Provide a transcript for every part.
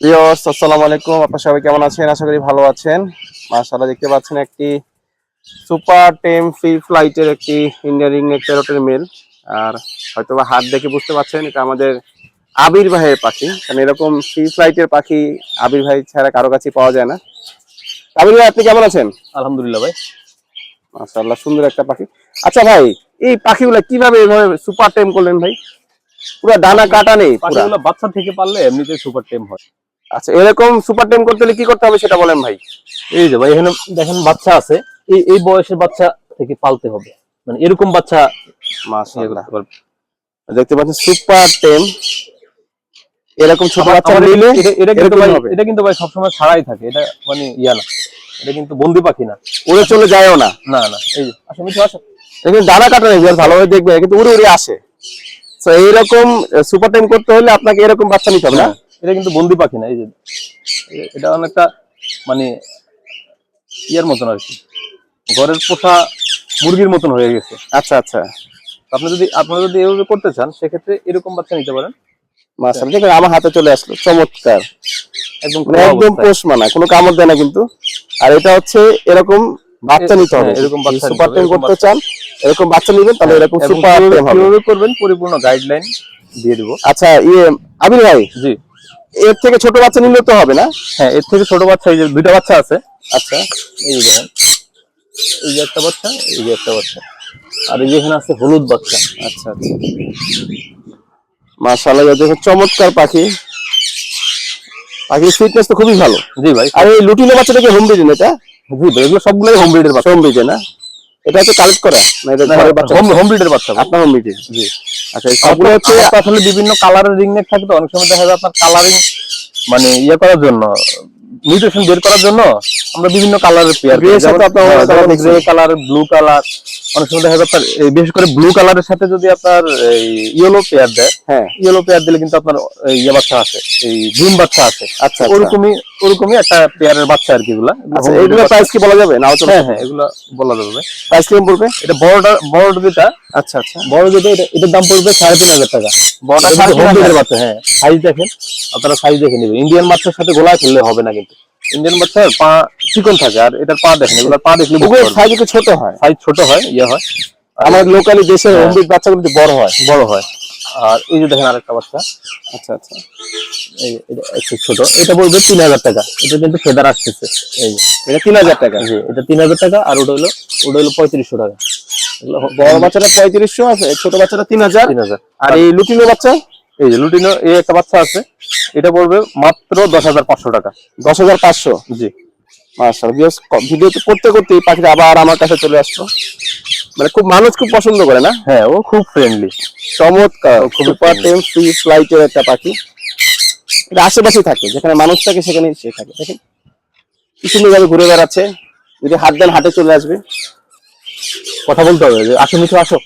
Viewers আসসালামু আলাইকুম। আপনারা সবাই কেমন আছেন? আশা করি ভালো আছেন। মাশাআল্লাহ দেখতে পাচ্ছেন একটি সুপার টেম ফ্রি ফ্লাইটের একটি ইন্ডিয়ান রিংনেক প্যারটের মেল আর হয়তো বা হাত দেখে বুঝতে পারছেন এটা আমাদের আবির ভাইয়ের পাখি। কারণ এরকম ফ্রি ফ্লাইটের পাখি আবির ভাই ছাড়া কারও কাছে পাওয়া যায় না। আবির ভাই আপনি কেমন আছেন? আলহামদুলিল্লাহ ভাই। মাশাআল্লাহ সুন্দর একটা পাখি। আচ্ছা ভাই এই পাখিগুলা কীভাবে এভাবে সুপার টেম করলেন ভাই? পুরো ডানা কাটা নেই পুরা। বাচ্চা থেকে পারলে এমনিতে সুপার টেম হয়। আচ্ছা এরকম সুপার টেম করতে হলে কি করতে হবে সেটা বলেন ভাই। এই যে ভাই এখানে দেখেন বাচ্চা আছে। এই এই বয়সের বাচ্চা থেকে পালতে হবে। মানে এরকম বাচ্চা মাশাআল্লাহ। দেখতে পাচ্ছেন সুপার টেম এরকম ছোট বাচ্চা নিলে এটা- কিন্তু ভাই এটা কিন্তু ভাই সবসময় ছাড়াই থাকে। এটা মানে ইয়া না। এটা কিন্তু বন্দি পাখি না। উড়ে চলে যায়ও না। না না এই যে আসো মিঠু আসো দেখুন ডানা কাটা নেই ভালোভাবে দেখবে কিন্তু উড়ে উড়ে আসে। তো এইরকম সুপার টেম করতে হলে আপনাকে এরকম বাচ্চা নিতে হবে না? এটা কিন্তু বন্দি পাখি না এই যে এটা অনেকটা মানে ইয়ার মতন আর কি। ঘরের পোষা মুরগির মতন হয়ে গেছে। আচ্ছা আচ্ছা। আপনি যদি আপনারা যদি এভাবে করতে চান সেক্ষেত্রে এরকম বাচ্চা নিতে পারেন। মাশাআল্লাহ দেখুন আমার হাতে চলে আসলো চমৎকার। একদম মানে একদম পোষ মানা কোনো কামড় দেয় না কিন্তু। আর এটা হচ্ছে এরকম বাচ্চা নিতে হবে। হ্যাঁ, এরকম বাচ্চা সুপার টেম করতে চান এরকম বাচ্চা নিবেন তাহলে এরকম সুপার টেম হবে। কীভাবে করবেন পরিপূর্ণ গাইডলাইন দিয়ে দিব। আচ্ছা ইয়ে আবির ভাই জি। এর থেকে ছোট বাচ্চা নিলে তো হবে না? হ্যাঁ এর থেকে ছোট বাচ্চা এই যে দুইটা বাচ্চা আছে। আচ্ছা। এই যে দেখেন এই যে একটা বাচ্চা এই যে একটা বাচ্চা। আর এই যে এখানে আছে হলুদ বাচ্চা। আচ্ছা আচ্ছা। মাশাআল্লাহ দেখো চমৎকার পাখি। পাখির ফিটনেস তো খুবই ভালো। জি ভাই আর এই লুটিনো বাচ্চাটা কি হোম ব্রিডেন এটা? এগুলো সবগুলোই হোম ব্রিডের বাচ্চা। হোম না? এটা হচ্ছে কালেক্ট করা? না এটা ঘরের বাচ্চা? হোম হোম ব্রিডের বাচ্চা। আপনার হোম জি। আচ্ছা সবগুলো হচ্ছে আসলে বিভিন্ন কালারের রিং নেক থাকে তো অনেক সময় দেখা যায় আপনার কালারিং মানে ইয়ে করার জন্য মিউটেশন বের করার জন্য আমরা বিভিন্ন কালারের পেয়ার এর আপনার কালার ব্লু কালার অনেক সময় দেখা যায় আপনার এই বিশেষ করে ব্লু কালারের সাথে যদি আপনার ইয়েলো পেয়ার দেয় হ্যাঁ। ইয়েলো পেয়ার দিলে কিন্তু আপনার ইয়ে বাচ্চা আছে এই গ্রিন বাচ্চা আছে আচ্ছা আচ্ছা। ওরকমই ওরকমই একটা পেয়ারের বাচ্চা আর কি এগুলা। আচ্ছা এগুলো প্রাইস কি বলা যাবে? চলো হ্যাঁ হ্যাঁ এগুলা বলা যাবে। প্রাইস পড়বে? এটা বড়টা বড় যেটা আচ্ছা আচ্ছা। বড় যেটা এটা এটার দাম পড়বে সাড়ে তিন হাজার টাকা। বড়টা সাড়ে তিন হাজার। বাচ্চা হ্যাঁ। সাইজ দেখেন আপনারা সাইজ দেখে নেবেন। ইন্ডিয়ান বাচ্চার সাথে গোলা খেললে হবে না কিন্তু। ইন্ডিয়ান বাচ্চার পা চিকন থাকে আর এটার পা দেখেন এগুলোর পা দেখলে সাইজ একটু ছোট হয়। সাইজ ছোট হয় ইয়ে হয়। আমাদের লোকালি দেশের ব্রিড বাচ্চাগুলো বড় হয়। বড় হয়। আর এই যে দেখেন আরেকটা বাচ্চা। আচ্ছা আচ্ছা। এই এটা একটু ছোট। এটা বলবে তিন হাজার টাকা। এটা কিন্তু ফেদার আসতেছে। এই এটা তিন হাজার টাকা। জি এটা তিন হাজার টাকা আর ওটা হলো ওটা হলো পঁয়ত্রিশশো টাকা। বড় বাচ্চাটা পঁয়ত্রিশশো আছে ছোট বাচ্চাটা তিন হাজার। তিন হাজার। আর এই লুটিনো বাচ্চা? এই যে লুটিনো এই একটা বাচ্চা আছে। এটা পড়বে মাত্র দশ হাজার পাঁচশো টাকা। দশ হাজার পাঁচশো? জি। মাশাআল্লাহ ভিডিও করতে করতে এই পাখিটা আবার আমার কাছে চলে আসলো। মানে খুব মানুষ খুব পছন্দ করে না? হ্যাঁ ও খুব ফ্রেন্ডলি চমৎকার খুব সুপার টেম ফ্রি ফ্লাইটের একটা পাখি। এটা আশেপাশে থাকে যেখানে মানুষ থাকে সেখানে সে থাকে দেখেন। কি সুন্দর ভাবে ঘুরে বেড়াচ্ছে। যদি হাত দেন হাটে চলে আসবে। কথা বলতে হবে যে আসো মিঠু আসো।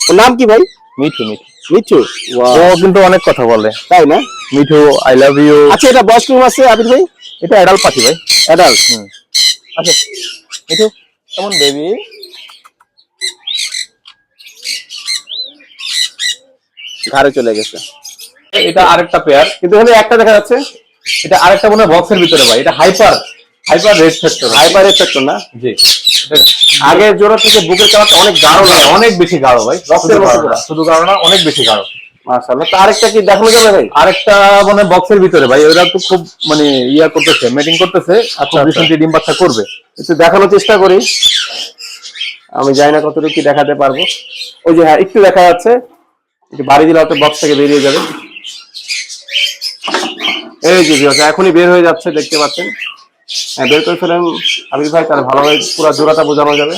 ওর নাম কি ভাই? মিঠু মিঠু। মিঠু? ও কিন্তু অনেক কথা বলে। তাই না? মিঠু আই লাভ ইউ আচ্ছা এটা বয়স কেমন আছে আবির ভাই? এটা অ্যাডাল্ট পাখি ভাই। অ্যাডাল্ট হুম। আসো মিঠু? কেমন বেবি ঘাড়ে চলে গেছে। এটা আরেকটা পেয়ার কিন্তু এখানে একটা দেখা যাচ্ছে এটা আরেকটা মনে হয় বক্সের ভিতরে ভাই এটা hyper hyper red factor hyper effector না? জি। আগের জোড়া থেকে বুকের কালারটা অনেক গাঢ় লাগে। অনেক বেশি গাঢ় ভাই। রক্তের শুধু মতো না, শুধু গাঢ় না অনেক বেশি গাঢ়। মাশাআল্লাহ। তো আরেকটা কি দেখানো যাবে ভাই? আরেকটা মানে বক্সের ভিতরে ভাই। ওরা তো খুব মানে ইয়া করতেছে মিটিং করতেছে। আচ্ছা, খুব আচ্ছা। রিসেন্টলি ডিম বাচ্চা করবে। একটু দেখানোর চেষ্টা করি। আমি জানি না কতটুকু কি দেখাতে পারব। ওই যে হ্যাঁ একটু দেখা যাচ্ছে। একটু বাড়ি দিলে হয়তো বক্স থেকে বেরিয়ে যাবে। এই যে এখনই বের হয়ে যাচ্ছে দেখতে পাচ্ছেন। বের করে ফেলেন। আবির ভাই তাহলে ভালোভাবে পুরো জোড়াটা বোঝানো যাবে।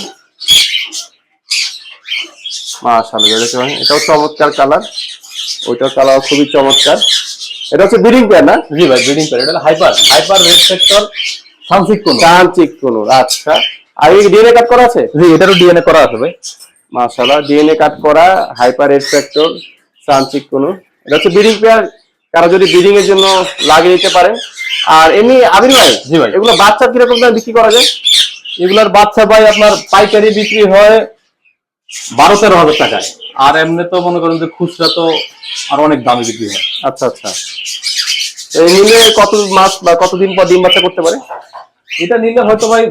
মাশাআল্লাহ দেখতে পাচ্ছেন? এটাও চমৎকার কালার। ওইটার কালার খুবই চমৎকার। এটা হচ্ছে ব্রিডিং পেয়ার না? জি ভাই ব্রিডিং করে এটা হাইপার হাইপার রেড ফ্যাক্টর সামসিক কোন। চান্তিক কোনো আচ্ছা। আর এই ডিএনএ কাট করা আছে? জি এটারও ডিএনএ করা আছে ভাই। মাশাআল্লাহ ডিএনএ কাট করা হাইপার এক্সট্রাক্টর সানচিক কোনো। এটা হচ্ছে ব্রিডিং পেয়ার কারও যদি ব্রিডিং এর জন্য লাগিয়ে দিতে পারে আর এমনি আবির ভাই জি ভাই। এগুলো বাচ্চা কীরকম দামে বিক্রি করা যায়? এগুলার বাচ্চা ভাই আপনার পাইকারি বিক্রি হয় বারো তেরো হাজার টাকায়। আর এমনি তো মনে করেন যে খুচরা তো আর অনেক দামে বিক্রি হয়। আচ্ছা আচ্ছা। এই নিলে কত মাস বা কতদিন পর ডিম বাচ্চা করতে পারে? এটা নিলে হয়তো ভাই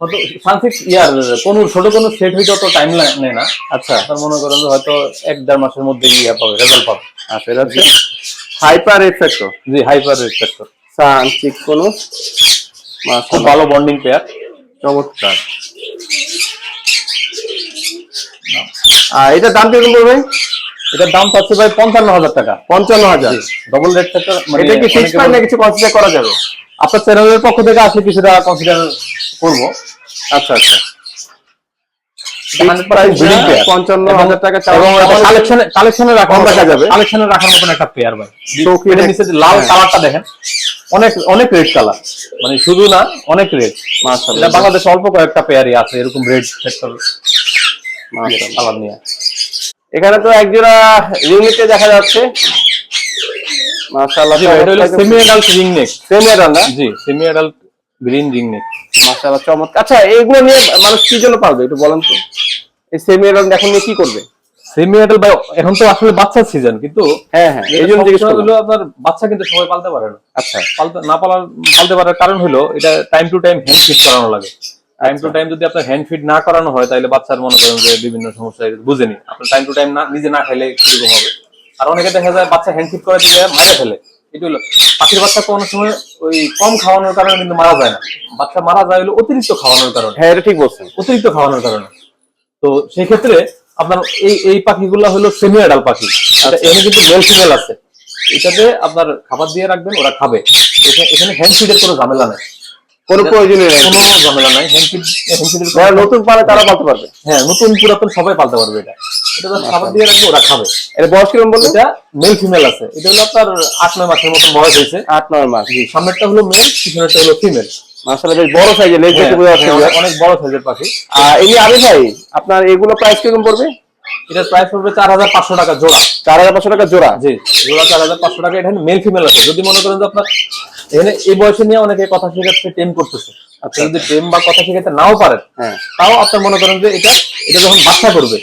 হয়তো সানসিক্স ইয়ার কোনো ছোট কোনো সেট হইতে অত টাইম নেয় না। আচ্ছা। মনে করেন যে হয়তো এক দেড় মাসের মধ্যে ইয়ে পাবে রেজাল্ট পাবে। আচ্ছা হাইপার এফেক্টর জি হাইপার রেসপেক্টর সান চিকোনো খুব মাশাআল্লাহ ভালো বন্ডিং পেয়ার চমৎকার। আর এটার দাম কীরকম পড়বে? এটার দাম পাচ্ছে ভাই পঞ্চান্ন হাজার টাকা। পঞ্চান্ন হাজার ডবল রেড মানে এটা কি ফিক্স প্রাইস না কিছু কনসিডার করা যাবে? আপনার চ্যানেলের পক্ষ থেকে আসলে কিছুটা কনসিডার করব। আচ্ছা আচ্ছা। অনেক অনেক রেড কালার মানে শুধু না অনেক রেড এটা মাশাআল্লাহ বাংলাদেশে অল্প কয়েকটা পেয়ারই আছে এরকম রেড সেক্টর কালার নিয়ে। এখানে তো এক জোড়া রিংনেটে দেখা যাচ্ছে। মাশাআল্লাহ এটা হলো semi adult ring neck semi adult জি semi adult green ring neck মাশাআল্লাহ চমৎকার। আচ্ছা এইগুলো নিয়ে মানুষ কি জন্য পারবে একটু বলেন তো। এই সেমি অ্যাডাল এখন নিয়ে কি করবে? সেমি অ্যাডাল্ট ভাই এখন তো আসলে বাচ্চার সিজন কিন্তু হ্যাঁ হ্যাঁ। এই জন্য জিজ্ঞেস আপনার বাচ্চা কিন্তু সবাই পালতে পারে না। আচ্ছা। পালতে না পালার পালতে পারার কারণ হলো এটা time to time hand feed করানো লাগে। টাইম টু টাইম যদি আপনার হ্যান্ড ফিট না করানো হয় তাহলে বাচ্চার মনে করেন যে বিভিন্ন সমস্যা বুঝেনি। আপনার টাইম টু টাইম না নিজে না খেলে কীরকম হবে? আর অনেকে দেখা যায় বাচ্চা হ্যান্ড ফিট করে দিয়ে মারা ফেলে। এটা হলো পাখির বাচ্চা কোনো সময় ওই কম খাওয়ানোর কারণে কিন্তু মারা যায় না। বাচ্চা মারা যায় হলো অতিরিক্ত খাওয়ানোর কারণে। হ্যাঁ এটা ঠিক বলছেন। অতিরিক্ত খাওয়ানোর কারণে। তো সেই ক্ষেত্রে আপনার এই এই পাখিগুলো হলো সেমি অ্যাডাল পাখি। এটা এখানে কিন্তু মেল ফিমেল আছে। এটাতে আপনার খাবার দিয়ে রাখবেন ওরা খাবে। এখানে- হ্যান্ড ফিডের কোনো ঝামেলা নেই। কোনো প্রয়োজনীয় কোনো ঝামেলা নাই। হ্যান্ড ফিড হ্যান্ড ফিডের যারা নতুন পারে তারা পালতে পারবে। হ্যাঁ নতুন পুরাতন সবাই পালতে পারবে এটা। এটা তো খাবার দিয়ে রাখবে ওরা খাবে। এটা বয়স কীরকম বলল এটা মেল ফিমেল আছে। এটা হলো আপনার আট নয় মাসের মতন বয়স হয়েছে। আট নয় মাস। সামনেরটা হলো মেল পিছনেরটা হলো ফিমেল মাশাআল্লাহ বেশ বড় সাইজের লেজ দেখে বোঝা যাচ্ছে হ্যাঁ, অনেক বড় সাইজের পাখি। আর ভাই আপনার এগুলো প্রাইস কীরকম পড়বে? এটার প্রাইস পড়বে চার হাজার পাঁচশো টাকা জোড়া। চার হাজার পাঁচশো টাকা জোড়া? জি জোড়া চার হাজার পাঁচশো টাকা এখানে মেল ফিমেল আছে। যদি মনে করেন যে আপনার এখানে এই বয়সে নিয়ে অনেকে কথা শেখাচ্ছে টেম করতেছে। আপনি যদি টেম বা কথা শেখাতে নাও পারেন হ্যাঁ। তাও আপনার মনে করেন যে এটা এটা যখন বাচ্চা করবে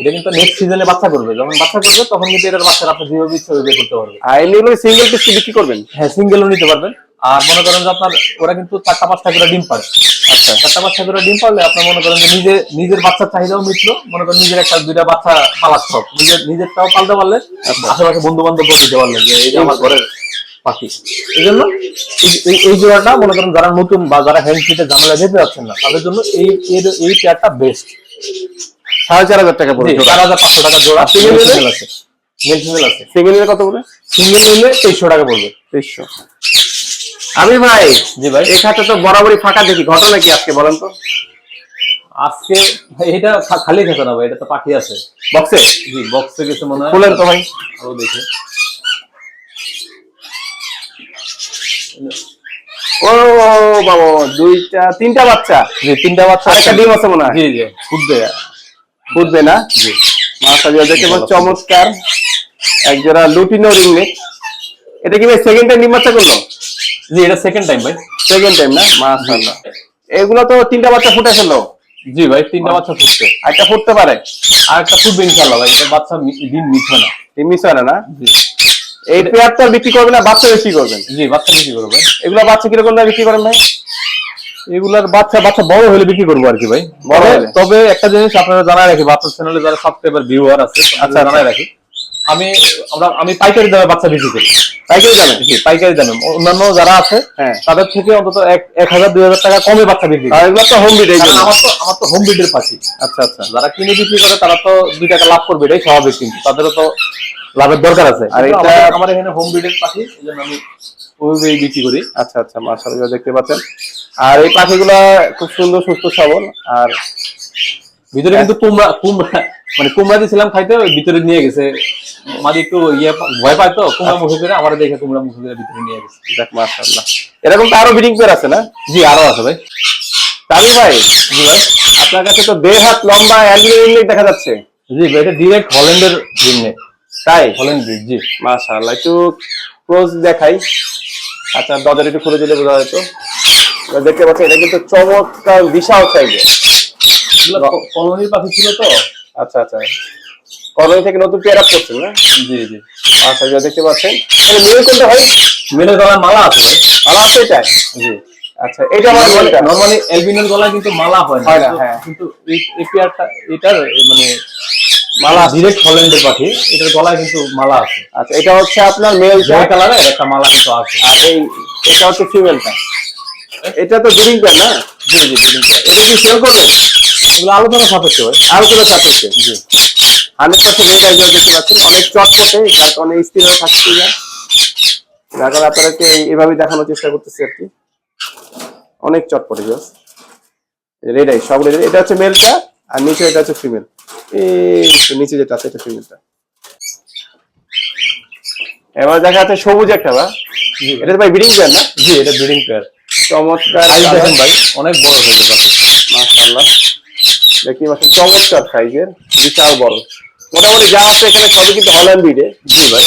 এটা কিন্তু নেক্সট সিজনে বাচ্চা করবে। যখন বাচ্চা করবে তখন কিন্তু এটার বাচ্চার আপনি যেভাবে ইচ্ছে করতে পারবে। আর এমনিগুলো সিঙ্গেল পিস বিক্রি করবেন? হ্যাঁ সিঙ্গেলও নিতে পারবেন। আর মনে করেন যে আপনার ওরা কিন্তু চারটা পাঁচটা করে ডিম পারে আচ্ছা। চারটা বাচ্চা করে ডিম পারলে আপনার মনে করেন যে নিজে নিজের বাচ্চার চাহিদাও মিটলো। মনে করেন নিজের একটা দুইটা বাচ্চা পালার শখ নিজের নিজেরটাও পালতে পারলে আশেপাশে বন্ধু বান্ধব দিতে পারলে যে এই যে আমার ঘরের পাখি। এই জন্য এই- জোড়াটা মনে করেন যারা নতুন বা যারা হ্যান্ড ফিটে ঝামেলা যেতে যাচ্ছেন না তাদের জন্য এই এই পেয়ারটা বেস্ট সাড়ে চার হাজার টাকা পড়বে চার হাজার পাঁচশো টাকা জোড়া। সিঙ্গেল আছে। ফিমেল আছে। সিঙ্গেল কত পড়বে? সিঙ্গেল নিলে তেইশশো টাকা পড়বে। তেইশশো। আমি ভাই জি ভাই। এই খাতে তো বরাবরই ফাঁকা দেখি ঘটনা কি আজকে বলেন তো? আজকে এটা খালি খেতে না ভাই এটা তো পাখি আছে। বক্সে জি বক্সে গেছে মনে হয়। খুলেন তো ভাই। আরও দেখে। ও বাবা দুইটা তিনটা বাচ্চা? জি তিনটা বাচ্চা একটা ডিম আছে মনে হয়? জি জি ফুটবে। ফুটবে না? জি। মাশাআল্লাহ দেখে বেশ চমৎকার। এক জোড়া লুটিনো রিংনেক এটা কি ভাই সেকেন্ড টাইম ডিম বাচ্চা করল? জি এটা সেকেন্ড টাইম ভাই। সেকেন্ড টাইম না? মাশাআল্লাহ। এগুলো তো তিনটা বাচ্চা ফুটে ফেলল জি ভাই তিনটা বাচ্চা ফুটছে। একটা ফুটতে পারে। আর একটা ফুটবে ইনশাল্লাহ ভাই এটা বাচ্চা মি- ডিম মিস হয় না। ডিম মিস হয় না? জি। এই পেয়ার তো বিক্রি করবেন না বাচ্চা বিক্রি করবেন জি বাচ্চা বিক্রি করব ভাই। এগুলো বাচ্চা কীরকম দামে বিক্রি করেন ভাই? এগুলার বাচ্চা বাচ্চা বড় হলে বিক্রি করব আর কি ভাই। বড় তবে- তবে একটা জিনিস আপনারা জানাই রাখি বাচ্চা চ্যানেলে যারা সাবস্ক্রাইবার ভিউয়ার আছে আচ্ছা। জানাই রাখি। আমি আমরা আমি পাইকারি দামে বাচ্চা বিক্রি করি। পাইকারি জি পাইকারি দামে। অন্যান্য যারা আছে হ্যাঁ। তাদের থেকে অন্তত এক হাজার দুই হাজার টাকা কমে বাচ্চা বিক্রি করি। এগুলো তো হোম বিড আমার তো আমার তো হোম বিডের পাখি আচ্ছা আচ্ছা। যারা কিনে বিক্রি করে তারা তো দুই টাকা লাভ করবে এটাই স্বাভাবিক কিন্তু। তাদেরও তো লাভের দরকার আছে। আর এটা- এটা আমার এখানে হোম বিডের পাখি এই জন্য আমি ওইভাবেই বিক্রি করি। আচ্ছা আচ্ছা মাশাআল্লাহ দেখতে পাচ্ছেন। আর এই পাখিগুলা খুব সুন্দর সুস্থ সবল। আর ভিতরে কিন্তু কুমড়া কুমড়া মানে কুমড়া দিয়েছিলাম খাইতে ভিতরে নিয়ে গেছে। মাঝে একটু ইয়ে ভয় পায় তো কুমড়া মুখে করে আমার দেখে কুমড়া মুখে করে ভিতরে নিয়ে গেছে। দেখ মাশাআল্লাহ। এরকম তো আরও ব্রিডিং পেয়ার আছে না? জি আরও আছে ভাই। তামি ভাই জি ভাই আপনার কাছে তো দেড় হাত লম্বা অ্যালবিনো দেখা যাচ্ছে। জি ভাই এটা ডিরেক্ট হল্যান্ডের রিংনে তাই? হল্যান্ড ব্রিড জি। মাশাআল্লাহ একটু ক্লোজ দেখাই। আচ্ছা দরজাটা একটু খুলে দিলে বোঝা যেত দেখতে পাচ্ছি এটা কিন্তু চমৎকার বিশাল সাইজের কলোনির পাখি ছিল তো। আচ্ছা আচ্ছা। কলোনি থেকে নতুন পেয়ার আপ করছেন না? জি জি। আচ্ছা যা দেখতে পাচ্ছেন। তাহলে মেল কোনটা ভাই মেলের গলায় মালা আছে ভাই। ভালো আছে এটা? জি। আচ্ছা এটা আমার নরমালি এলবিনোর গলায় কিন্তু মালা হয় না। হয় কিন্তু- এই পেয়ারটা এটার মানে মালা ডিরেক্ট হল্যান্ডের পাখি এটার গলায় কিন্তু মালা আছে। আচ্ছা এটা হচ্ছে আপনার মেলটা জয় কালারের একটা মালা কিন্তু আছে। আর এই এটা হচ্ছে ফিমেলটা এটা তো ব্রিডিং না? জি জি ব্রিডিং এটা কি সেল করবেন? এগুলো আলোচনা সাপেক্ষে ভাই। আলোচনা সাপেক্ষে। জি। হান্ড্রেড পার্সেন্ট মেল দেখতে পাচ্ছেন। অনেক চটপটে যার কারণে স্থির থাকছে না যার কারণে আপনাদেরকে এভাবেই দেখানোর চেষ্টা করতেছি আর কি। অনেক চটপটে জাস রেড আই সব রেড এটা হচ্ছে মেলটা আর নিচে এটা হচ্ছে ফিমেল এই নিচে যেটা আছে এটা ফিমেলটা এবার দেখা যাচ্ছে সবুজ একটা বা? এটা ভাই ব্রিডিং পেয়ার না? জি এটা ব্রিডিং পেয়ার চমৎকার ভাই অনেক বড় হয়ে যাবে মাশাআল্লাহ। দেখতে পাচ্ছেন চমৎকার সাইজের বিশাল বড়। মোটামুটি যা আছে এখানে সবই কিন্তু হল্যান্ড ব্রিডে জি ভাই।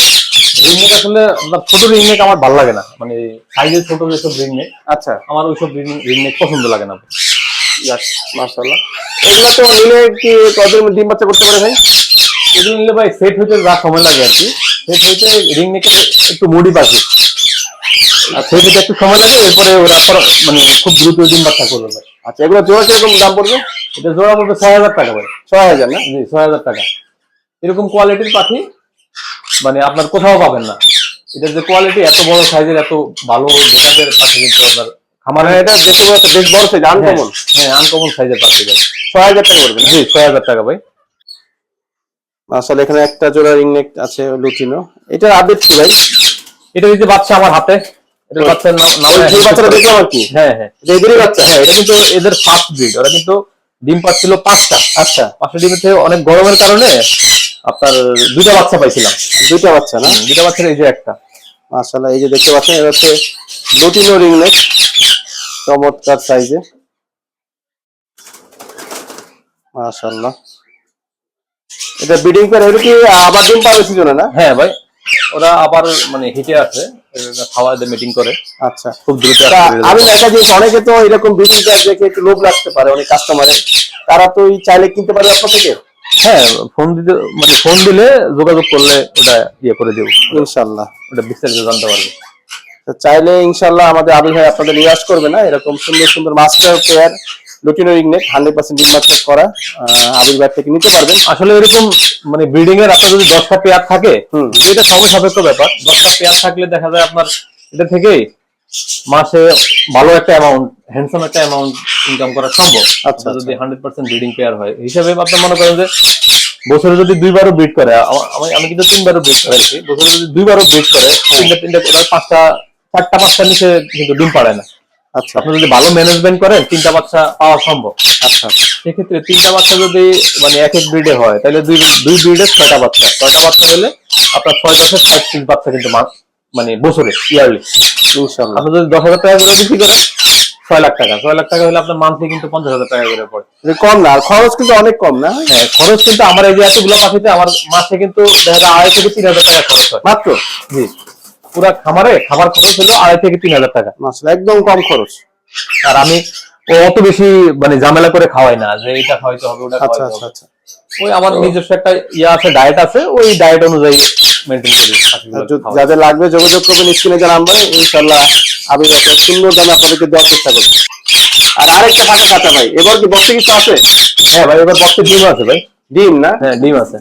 রিংনেক আসলে আপনার ছোট রিংনেক আমার ভালো লাগে না। মানে সাইজের ছোট যেসব রিংনেক আচ্ছা। আমার ওইসব রিংনেক পছন্দ লাগে না। যাক মাশাআল্লাহ। এগুলো তো নিলে কি মধ্যে ডিম বাচ্চা করতে পারে ভাই? এগুলো নিলে ভাই সেট হইতে যা সময় লাগে আর কি। সেট হইতে রিংনেকের একটু মুডি পাখি। আর সেট হইতে একটু সময় লাগে এরপরে ওরা মানে খুব দ্রুত ডিম বাচ্চা করবে। ভাই আচ্ছা এগুলো জোড়া কীরকম দাম পড়বে? এটা জোড়া পড়বে ছয় হাজার টাকা ভাই। ছয় হাজার না? জি ছয় হাজার টাকা। এরকম কোয়ালিটির পাখি মানে আপনার কোথাও পাবেন না। এটা যে কোয়ালিটি এত বড় সাইজের এত ভালো গেটাপের পাখি কিন্তু আপনার খামারে এটা দেখতে পাচ্ছি বেশ বড় সাইজ আনকমন হ্যাঁ আনকমন সাইজের পাখি ভাই। ছয় হাজার টাকা পড়বে না? জি ছয় হাজার টাকা ভাই। আসলে এখানে একটা জোড়া রিং নেক আছে লুটিনো এটার আপডেট কি ভাই? এটা হচ্ছে বাচ্চা আমার হাতে। এটা বাচ্চার নাম ওই বাচ্চাটা দেখলাম আর কি? হ্যাঁ হ্যাঁ। এদেরই বাচ্চা? হ্যাঁ এটা কিন্তু এদের ফার্স্ট ব্রিড ওরা কিন্তু ডিম পাচ্ছিল পাঁচটা। আচ্ছা। পাঁচটা ডিমের থেকে অনেক গরমের কারণে আপনার দুইটা বাচ্চা পাইছিলাম। দুইটা বাচ্চা না? দুইটা বাচ্চার এই যে একটা। মাশাআল্লাহ এই যে দেখতে পাচ্ছেন এটা হচ্ছে লুটিনো রিং নেক। চমৎকার সাইজে। মাশাআল্লাহ। এটা ব্রিডিং পেয়ার এটা কি আবার ডিম পাবে সিজনে না? হ্যাঁ ভাই ওরা আবার মানে হিটে আছে। খাওয়া দিয়ে মিটিং করে। আচ্ছা। খুব দ্রুত পেরে আমি। একটা জিনিস অনেকে তো এরকম পেয়ার দেখে একটু লোভ লাগতে পারে অনেক কাস্টমারের তারা তো চাইলে কিনতে পারবে আপনার থেকে? হ্যাঁ ফোন দিতে মানে ফোন দিলে যোগাযোগ করলে ওটা ইয়ে করে দেবো। ইনশাল্লাহ। ওটা বিস্তারিত জানতে পারবে। তো চাইলে ইনশাল্লাহ আমাদের আবির ভাই আপনাদের নিরাশ করবে না? এরকম সুন্দর সুন্দর মাস্টার পেয়ার লুটিনো রিংনেট হান্ড্রেড পার্সেন্ট ডিম মাস্টার করা আহ, আবির ভাই থেকে নিতে পারবেন। আসলে এরকম মানে ব্রিডিং এর আপনার যদি দশটা পেয়ার থাকে এটা সময় সাপেক্ষ ব্যাপার। দশটা পেয়ার থাকলে দেখা যায় আপনার এটা থেকে মাসে ভালো একটা অ্যামাউন্ট হ্যান্ডসাম একটা অ্যামাউন্ট ইনকাম করা সম্ভব। আচ্ছা, যদি হান্ড্রেড পার্সেন্ট ব্রিডিং পেয়ার হয় হিসাবে আপনি মনে করেন যে বছরে যদি দুইবারও ব্রিড করে আমি আমি কিন্তু তিনবারও ব্রিড করেছি বছরে যদি দুইবারও ব্রিড করে তিনটা তিনটা পাঁচটা চারটা পাঁচটা নিচে কিন্তু ডিম পাড়ায় না। আচ্ছা। আপনি যদি ভালো ম্যানেজমেন্ট করেন তিনটা বাচ্চা পাওয়া সম্ভব। আচ্ছা। সেক্ষেত্রে তিনটা বাচ্চা যদি মানে এক এক ব্রিডে হয় তাহলে দুই দুই ব্রিডে ছয়টা বাচ্চা। ছয়টা বাচ্চা হলে আপনার ছয় দশে ষাট পিস বাচ্চা কিন্তু মা- মানে বছরে ইয়ারলি ইনশাল্লাহ আপনি যদি দশ হাজার টাকা করে বিক্রি করেন ছয় লাখ টাকা। ছয় লাখ টাকা হলে আপনার মান্থলি কিন্তু পঞ্চাশ হাজার টাকা করে পড়ে। কম না আর খরচ কিন্তু অনেক কম না? হ্যাঁ খরচ কিন্তু আমার এই যে এতগুলো পাখিতে আমার মাসে কিন্তু দেখা যায় আড়াই থেকে তিন হাজার টাকা খরচ হয়। মাত্র? জি। পুরা খামারে খাবার খরচ হলো আড়াই থেকে তিন হাজার টাকা। মাসলা একদম কম খরচ। আর আমি ও অত বেশি মানে ঝামেলা করে খাওয়াই না যে এটা খাওয়াইতে হবে ওটা আচ্ছা খাওয়াইতে আচ্ছা হবে। আচ্ছা ওই আমার নিজস্ব একটা ইয়ে আছে ডায়েট আছে ওই ডায়েট অনুযায়ী মেনটেন করি। যাদের লাগবে যোগাযোগ করবেন স্ক্রিনে যে নাম্বারে ইনশাল্লাহ আবির ভাই সুন্দর দামে আপনাদেরকে দেওয়ার চেষ্টা করবেন আর আরেকটা ফাঁকা খাতা ভাই এবার কি বক্সে কিছু আছে? হ্যাঁ ভাই এবার বক্সে ডিম আছে ভাই। ডিম না? হ্যাঁ ডিম আছে।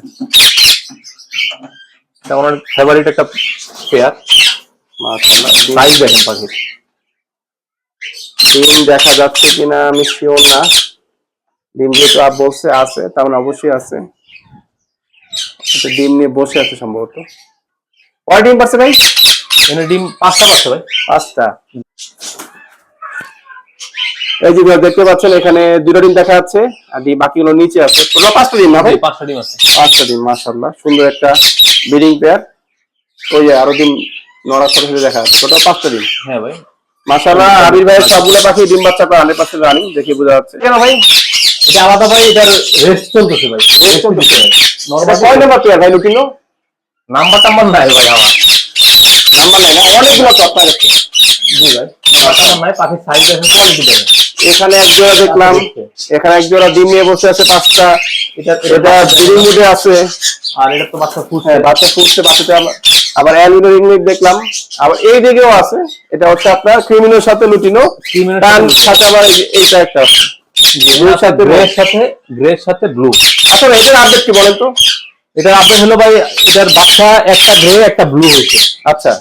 এটা আমার ফেভারিট একটা পেয়ার সাইজ দেখেন পাখির। ডিম দেখা যাচ্ছে কিনা আমি শিওর না। ডিম যেহেতু আপ বলছে আছে তার মানে অবশ্যই আছে। ডিম নিয়ে বসে আছে সম্ভবত। কয় ডিম পাচ্ছে ভাই? এখানে ডিম পাঁচটা পাচ্ছে ভাই। পাঁচটা। এই যে দেখতে পাচ্ছেন এখানে দুটো ডিম দেখা যাচ্ছে আর ডিম বাকিগুলো নিচে আছে। টোটাল পাঁচটা ডিম না ভাই? পাঁচটা ডিম আছে। পাঁচটা ডিম মাশাল্লাহ সুন্দর একটা ব্রিডিং পেয়ার। ওই আরও ডিম নড়ার সাথে সাথে দেখা যাচ্ছে। টোটাল পাঁচটা ডিম। হ্যাঁ ভাই। মাশাল্লাহ আবির ভাইয়ের সবগুলো পাখি ডিম বাচ্চা করে হান্ড্রেড পার্সেন্ট রানিং দেখে বোঝা যাচ্ছে। কেন ভাই? এটা আলাদা ভাই এটার রেস্ট চলতেছে ভাই। Rest চলতেছে। নর্মাল কয় নাম্বার পেয়ার ভাই লুকিনো? নাম্বার টাম্বার নাই ভাই আমার। নাম্বার নাই না? অনেকগুলো তো আপনার জি ভাই। পাখির সাইজ এখানে এক জোড়া দেখলাম। এখানে এক জোড়া ডিম নিয়ে বসে আছে পাঁচটা। এটা এটা ব্রিডিং মুডে আছে। আর এটা তো বাচ্চা ফুটছে। হ্যাঁ বাচ্চা ফুটছে বাচ্চাতে আবার- অ্যালুমিনো রিংনেক দেখলাম। আবার এই দিকেও আছে। এটা হচ্ছে আপনার ক্রিমিনোর সাথে লুটিনো। তার সাথে আবার এই এইটা একটা আছে ব্লুর সাথে গ্রের সাথে গ্রের সাথে ব্লু। আচ্ছা ভাই, এটার আপডেট কি বলেন তো? এটা আপনার হলো ভাই এটার বাচ্চা একটা গ্রে একটা ব্লু হয়েছে। আচ্ছা।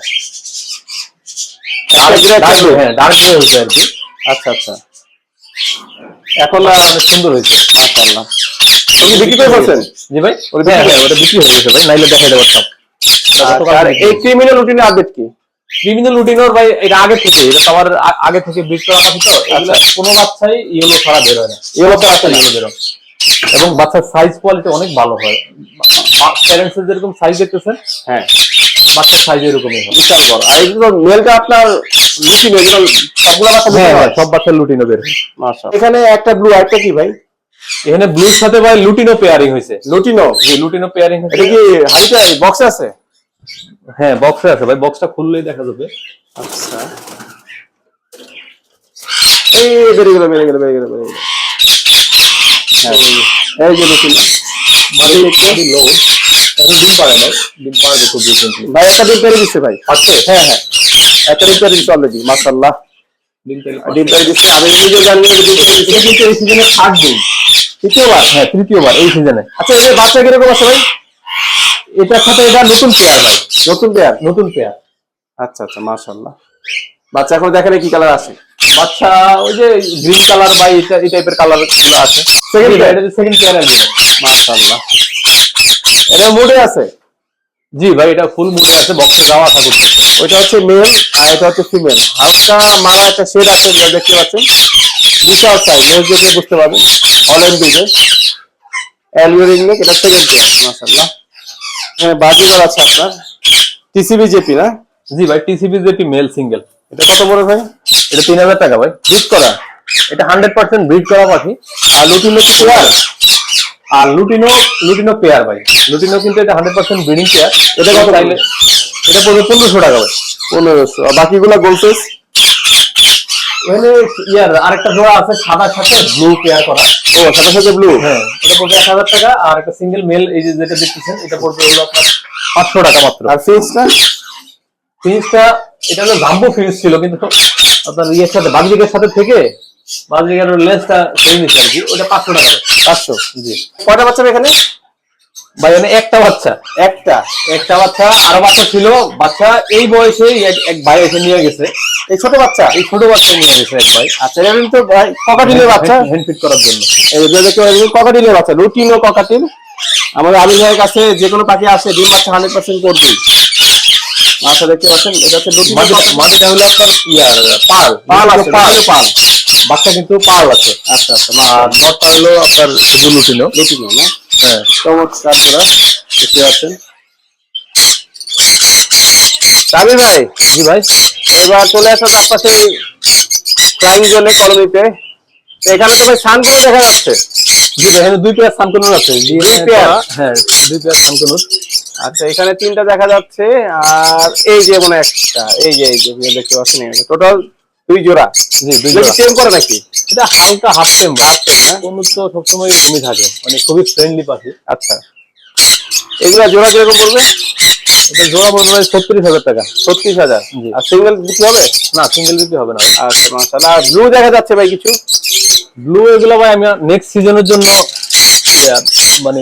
হ্যাঁ ডার্ক গ্রে হয়েছে আর কি। আচ্ছা আচ্ছা। এখন অনেক সুন্দর হয়েছে মাশাআল্লাহ। আপনি বিক্রি করে ফেলছেন? জি ভাই? ওটা হ্যাঁ বিক্রি হ্যাঁ হয়ে গেছে ভাই নাইলে পারতাম আচ্ছা, আর এই ক্রিমিনাল রুটিনের আপডেট কি? লুটিনোর ভাই এটা আগে থেকে এটা আমার আগে থেকে ব্রিড করা পাখি তো কোনো বাচ্চাই ইয়েলো ছাড়া বের হয় না। Yellow ছাড়া ইয়েলো বের হয়। এবং বাচ্চার সাইজ কোয়ালিটি অনেক ভালো হয়। প্যারেন্টস যেরকম সাইজ দেখতেছেন হ্যাঁ। বাচ্চার সাইজ এরকমই হয়। বিশাল বড়। আর এগুলো মেলটা আপনার লুটিনো এগুলো সবগুলো বাচ্চা হ্যাঁ হ্যাঁ সব বাচ্চার লুটিনো বের। মাশাআল্লাহ। এখানে একটা ব্লু একটা কি ভাই? এখানে ব্লুর সাথে ভাই লুটিনো পেয়ারিং হয়েছে। লুটিনো? জি লুটিনো পেয়ারিং এটা কি হাইটা বক্সে আছে? হ্যাঁ বক্সে আছে ভাই। বক্সটা খুললেই দেখা যাবে। আচ্ছা। এই বেরিয়ে গেল বেরিয়ে গেল বেরিয়ে গেল বেরিয়ে গেল। হ্যাঁ, এই যে। লুটিনো। মানে একটু লো এটা ডিম পারে নাই। ডিম পারে খুব রিসেন্টলি ভাই একটা ডিম পেরে দিচ্ছে ভাই। আছে? হ্যাঁ হ্যাঁ। একটা ডিম পেরে দিচ্ছে অলরেডি মাশাআল্লাহ। ডিম পেরে দিচ্ছে আমি নিজে জানি না ডিম পেরে দিচ্ছে এটা কিন্তু এই সিজনে থার্ড ডিম তৃতীয়বার? হ্যাঁ তৃতীয়বার এই সিজনে আচ্ছা এই বাচ্চা কীরকম আছে ভাই? এটার সাথে এটা নতুন পেয়ার ভাই। নতুন পেয়ার নতুন পেয়ার আচ্ছা আচ্ছা মাশাআল্লাহ। বাচ্চা এখন দেখেন কি কালার আছে। বাচ্চা ওই যে গ্রিন কালার বা এই টাইপের কালারগুলো আছে। Pair? এটা সেকেন্ড পেয়ার মাশাআল্লাহ। এটা মুডে আছে? জি ভাই এটা ফুল মুডে আছে বক্সে যাওয়া আশা করতেছে ওইটা হচ্ছে মেল আর এটা হচ্ছে ফিমেল হালকা মারা একটা শেড আছে দেখতে পাচ্ছেন? বিশাল সাইজ মেল দেখে বুঝতে পারবেন। অনলাইন দিকে। অ্যালুমিনিয়াম রিং নেক এটা সেকেন্ড পেয়ার মাশাআল্লাহ। হ্যাঁ বাজিবার আছে আপনার। টিসিবি জেপি না? জি ভাই টিসিবি জেপি মেল সিঙ্গেল এটা কত বড় ভাই? এটা তিন হাজার টাকা ভাই। ব্রিড করা। এটা হান্ড্রেড পার্সেন্ট ব্রিড করা পাখি। আর লুটিনো পেয়ার আর লুটিনো লুটিনো পেয়ার ভাই। লুটিনো কিন্তু এটা হান্ড্রেড পার্সেন্ট ব্রিডিং পেয়ার এটা কত চাইলে? এটা পড়বে পনেরোশো টাকা ভাই। পনেরোশো। আর বাকিগুলো গোলফেস এখানে ইয়ার আরেকটা জোড়া আছে সাদার সাথে ব্লু পেয়ার করা। ও সাথে সাথে ব্লু হ্যাঁ এটা পড়বে এক হাজার টাকা। আর একটা সিঙ্গেল মেল এই যে যেটা দেখতেছেন এটা পড়বে হলো আপনার পাঁচশো টাকা মাত্র। আর ফিন্সটা ফিনিশটা এটা হলো জাম্বো ফিনিশ ছিল কিন্তু আপনার ইয়ের সাথে বাজরিকের সাথে থেকে বাজরিকের নিচ্ছে আর কি ওটা পাঁচশো টাকা পাঁচশো জি। কয়টা বাচ্চা এখানে? ভাই মানে একটা বাচ্চা। একটা? একটা বাচ্চা আরও বাচ্চা ছিল। বাচ্চা এই বয়সে এক ভাই এসে নিয়ে গেছে। এই ছোট বাচ্চা? এই ছোট বাচ্চা নিয়ে গেছে এক ভাই। আচ্ছা এটা কিন্তু ভাই ককাটিলের বাচ্চা। হ্যান্ড ফিট করার জন্য। এই যে দেখতে পাচ্ছেন ককাটিলের বাচ্চা রুটিন ও ককাটিল আমাদের আমির ভাইয়ের কাছে যে কোনো পাখি আসে ডিম বাচ্চা হান্ড্রেড পার্সেন্ট করবে আচ্ছা দেখতে পাচ্ছেন এটা হচ্ছে রুটিন মাটিটা হলো আপনার ইয়ার পাল। পাল আছে পাল। পাল। বাচ্চা কিন্তু পাল আছে। আচ্ছা আচ্ছা আর নটটা হলো আপনার শুধু লুটিনো। না? হ্যাঁ। চমৎকার জোড়া দেখতে পাচ্ছেন। আমির ভাই জি ভাই। এবার চলে আসো তার পাশে ক্রাইম জোনে কলোনিতে এখানে তো ভাই সানগুলো দেখা যাচ্ছে। জি এখানে দুই পেয়ার সানকনুর আছে। দুই পেয়ার? হ্যাঁ দুই পেয়ার সানকনুর আচ্ছা এখানে তিনটা দেখা যাচ্ছে আর এই যে মনে একটা এই যে এই যে দেখতে পাচ্ছেন টোটাল দুই জোড়া। জি দুই জোড়া। সেম করে নাকি? এটা হালকা হাফ টেম হাফ কোন তো সবসময় ঘুমি থাকে মানে খুবই ফ্রেন্ডলি পাখি। আচ্ছা। এগুলা জোড়া কীরকম পড়বে? এটা জোড়া পড়বে ছত্রিশ হাজার টাকা। ছত্রিশ হাজার? জি। আর সিঙ্গেল বিক্রি হবে? না সিঙ্গেল বিক্রি হবে না। আচ্ছা মাসাল্লাহ আর ব্লু দেখা যাচ্ছে ভাই কিছু? ব্লু এগুলো ভাই আমি নেক্সট সিজনের জন্য মানে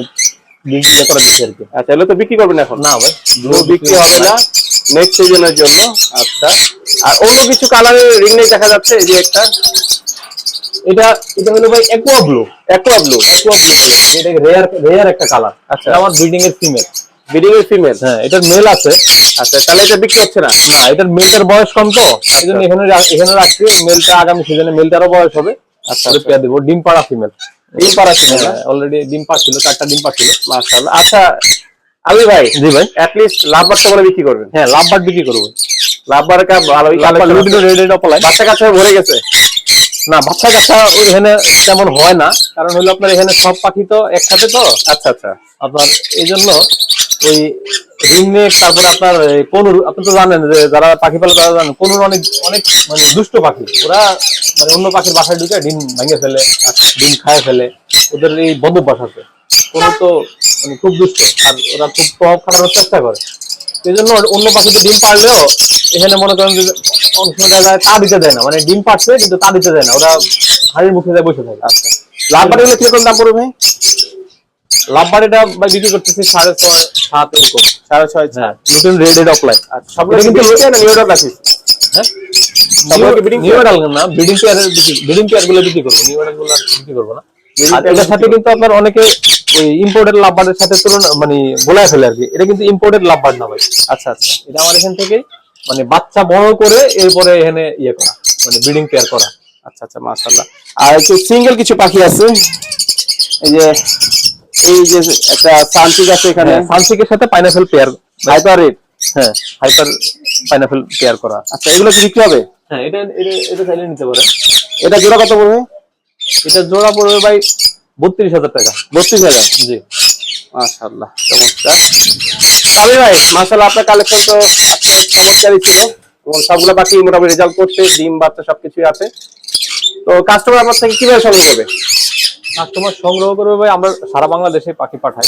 বিক্রি করে দিচ্ছি আর কি। আচ্ছা এগুলো তো বিক্রি করবেন এখন? না ভাই ব্লু বিক্রি হবে না নেক্সট সিজনের জন্য। আচ্ছা আর অন্য কিছু কালারের রিং নেই দেখা যাচ্ছে এই যে একটা। এটা এটা হলো ভাই aqua blue aqua blue aqua blue এটা রেয়ার রেয়ার একটা কালার আচ্ছা। আমার ব্রিডিং এর ফিমেল বিডিং এর ফিমেল হ্যাঁ এটার মেল আছে। আচ্ছা তাহলে এটা বিক্রি হচ্ছে না? না এটার মেলটার বয়স কম তো এই জন্য এখানে এখানে রাখছি মেলটা আগামী সিজনে মেলটারও বয়স হবে। আচ্ছা, আচ্ছা। পেয়ার দেবো ডিম পাড়া ফিমেল ডিম পাড়া ছিল হ্যাঁ? অলরেডি ডিম পাচ্ছিল চারটা ডিম পাচ্ছিল মাশাআল্লাহ। আচ্ছা আমি ভাই জি ভাই। অ্যাট লিস্ট লাভ বলে বিক্রি করবেন। হ্যাঁ লাভবার বিক্রি করব। লাভবার বারকা ভালো অপলাই বাচ্চা কাছে ভরে গেছে। না বাচ্চা কাচ্চা এখানে তেমন হয় না কারণ হলো আপনার এখানে সব পাখি তো একসাথে তো। আচ্ছা আচ্ছা। আপনার এই জন্য ওই রিংনেক তারপরে আপনার কনুর আপনি তো জানেন যে যারা পাখি পালে তারা জানেন কনুর অনেক অনেক মানে দুষ্ট পাখি। ওরা মানে অন্য পাখির বাসায় ঢুকে ডিম ভেঙে ফেলে ডিম খায় ফেলে। ওদের এই বদ্ধ বাসাতে কোনো তো মানে খুব দুষ্ট আর ওরা খুব প্রভাব খাটানোর চেষ্টা করে। সেই জন্য অন্য পাখিতে ডিম পারলেও এখানে মনে করেন যে অনেক সময় তা দিতে দেয় না। মানে ডিম পাচ্ছে কিন্তু তা দিতে দেয় না। ওরা হাড়ির মুখে যায় বসে থাকে। আচ্ছা। লাভবাট এগুলো কীরকম দাম পড়বে ভাই? লাভবার বিক্রি করতেছি সাড়ে ছয় সাত এরকম। সাড়ে ছয় হ্যাঁ নতুন রেড রেড অফলাইন। আচ্ছা সবগুলো কিন্তু নিউ ডট রাখিস হ্যাঁ? নিউ এডাল না ব্রিডিং পেয়ার ব্রিডিং পেয়ারগুলো বিক্রি করব। নিউ এডালগুলো বিক্রি করব না। আর এটার সাথে কিন্তু আপনার অনেকে ইম্পোর্টেড লাভবার্ডের সাথে তুলনা মানে গোলায় ফেলে আর কি। এটা কিন্তু ইম্পোর্টেড লাভবার্ড না ভাই। আচ্ছা আচ্ছা। এটা আমার এখান থেকে মানে বাচ্চা বড় করে এরপরে এখানে ইয়ে করা মানে ব্রিডিং পেয়ার করা। আচ্ছা আচ্ছা মাশাআল্লাহ। আর একটু সিঙ্গেল কিছু পাখি আছে। এই যে এই যে একটা সানচিক আছে এখানে। সানসিকের সাথে পাইনাপেল পেয়ার হাইপার রেড হ্যাঁ হাইপার পাইনাপেল পেয়ার করা। আচ্ছা এগুলো কি বিক্রি হবে? হ্যাঁ এটা এটা এটা চাইলে নিতে পারেন। এটা জোড়া কত পড়বে? এটা জোড়া পড়বে ভাই বত্রিশ হাজার টাকা। বত্রিশ হাজার জি। মাশাআল্লাহ চমৎকার। আমি ভাই মাশাআল্লাহ আপনার কালেকশন তো আজকে চমৎকারই ছিল। এবং সবগুলো পাখি মোটামুটি রেজাল্ট করছে ডিম বাচ্চা সবকিছুই আছে। তো কাস্টমার আপনার থেকে কীভাবে সংগ্রহ করবে? কাস্টমার সংগ্রহ করবে ভাই আমরা সারা বাংলাদেশে পাখি পাঠাই।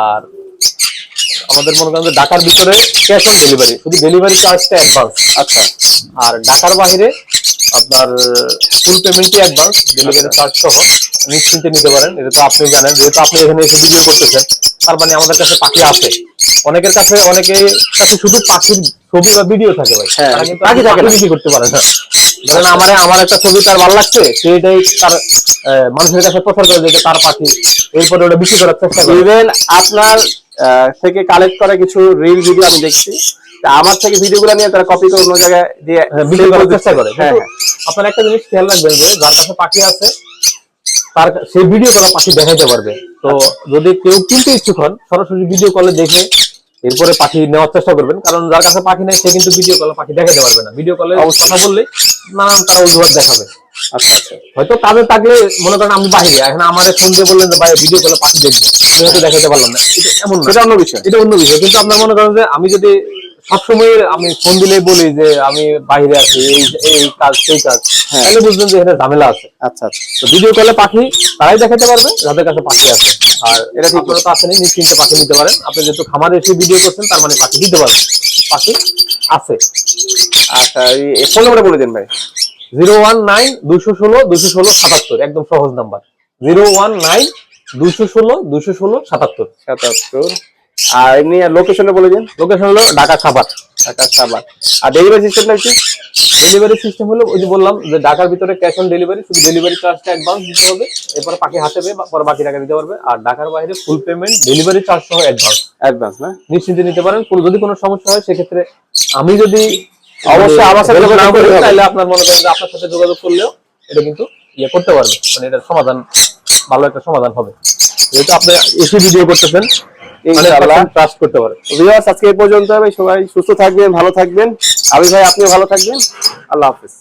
আর আমাদের মনে করেন যে ঢাকার ভিতরে ক্যাশ অন ডেলিভারি শুধু ডেলিভারি চার্জটা অ্যাডভান্স আচ্ছা। আর ঢাকার বাইরে আপনার ফুল পেমেন্টই অ্যাডভান্স ডেলিভারি চার্জ সহ নিশ্চিন্তে নিতে পারেন। এটা তো আপনি জানেন যেহেতু আপনি এখানে এসে ভিডিও করতেছেন তার মানে আমাদের কাছে পাখি আছে। অনেকের কাছে অনেকের কাছে শুধু পাখির ছবি বা ভিডিও থাকে ভাই। হ্যাঁ, পাখি থাকে। বিক্রি করতে পারে না। ধরেন আমার আমার একটা ছবি তার ভালো লাগছে সেইটাই তার মানুষের কাছে প্রচার করে দিতে তার পাখি। এরপরে ওটা বিক্রি করার চেষ্টা করে। ইভেন আপনার থেকে কালেক্ট করা কিছু রিল ভিডিও আমি দেখছি। আমার থেকে ভিডিওগুলো নিয়ে তারা কপি করে অন্য জায়গায় দিয়ে হ্যাঁ, বিক্রি করার চেষ্টা করে। হ্যাঁ আপনার একটা জিনিস খেয়াল রাখবেন যে যার কাছে পাখি আছে তার সেই ভিডিও কলে পাখি দেখাইতে পারবে। তো যদি কেউ কিনতে ইচ্ছুক হন সরাসরি ভিডিও কলে দেখে এরপরে পাখি নেওয়ার চেষ্টা করবেন। কারণ যার কাছে পাখি নেই সে কিন্তু ভিডিও কলে পাখি দেখাতে পারবে না। ভিডিও কলে। কথা বললে নানান তারা অজুহাত দেখাবে। আচ্ছা আচ্ছা। হয়তো কাজে থাকলে মনে করেন আমি বাইরে এখন আমার ফোন দিয়ে বললেন যে ভাই ভিডিও কলে পাখি দেখব আমি হয়তো দেখাতে পারলাম না। এটা এমন সেটা অন্য বিষয়। এটা অন্য বিষয়। কিন্তু আপনার মনে করেন যে আমি যদি সবসময় আমি ফোন দিলেই বলি যে আমি বাইরে আছি এই এই কাজ সেই কাজ। হ্যাঁ। তাহলে বুঝবেন যে এখানে ঝামেলা আছে। আচ্ছা আচ্ছা। তো ভিডিও কলে পাখি তারাই দেখাতে পারবে যাদের কাছে পাখি আছে। আর এটা ঠিক আপনারা তো আসেনি নিশ্চিন্তে পাখি নিতে পারেন। আপনি যেহেতু খামারে এসে ভিডিও করছেন তার মানে পাখি দিতে পারবেন। পাখি আছে। আচ্ছা এই ফোন নাম্বারটা বলে দিন ভাই। জিরো ওয়ান নাইন দুশো ষোলো দুশো ষোলো সাতাত্তর। একদম সহজ নাম্বার। জিরো ওয়ান নাইন দুশো ষোলো দুশো ষোলো সাতাত্তর। সাতাত্তর। আর এমনি লোকেশনটা বলে দিন। লোকেশন হলো ঢাকা খাবার ঢাকা সাবার আর ডেলিভারি সিস্টেমটা কি? ডেলিভারি সিস্টেম হলো ওই যে বললাম যে ঢাকার ভিতরে ক্যাশ অন ডেলিভারি শুধু ডেলিভারি চার্জটা অ্যাডভান্স দিতে হবে এরপরে পাখি হাতে পেয়ে পরে বাকি টাকা দিতে পারবে। আর ঢাকার বাইরে ফুল পেমেন্ট ডেলিভারি চার্জ সহ অ্যাডভান্স অ্যাডভান্স না? নিশ্চিন্তে নিতে পারেন। কোনো- যদি কোনো সমস্যা হয় সেক্ষেত্রে আমি যদি অবশ্যই আমার সাথে যোগাযোগ করি, তাহলে আপনার মনে করেন যে আপনার সাথে যোগাযোগ করলেও এটা কিন্তু ইয়ে করতে পারবে। মানে এটার সমাধান ভালো একটা সমাধান হবে। যেহেতু আপনি এসে ভিডিও করতেছেন ইনশাআল্লাহ। ট্রাস্ট করতে ভিউয়ার্স আজকে এই পর্যন্ত হবে। সবাই সুস্থ থাকবেন ভালো থাকবেন। আবি ভাই আপনিও ভালো থাকবেন। আল্লাহ হাফেজ।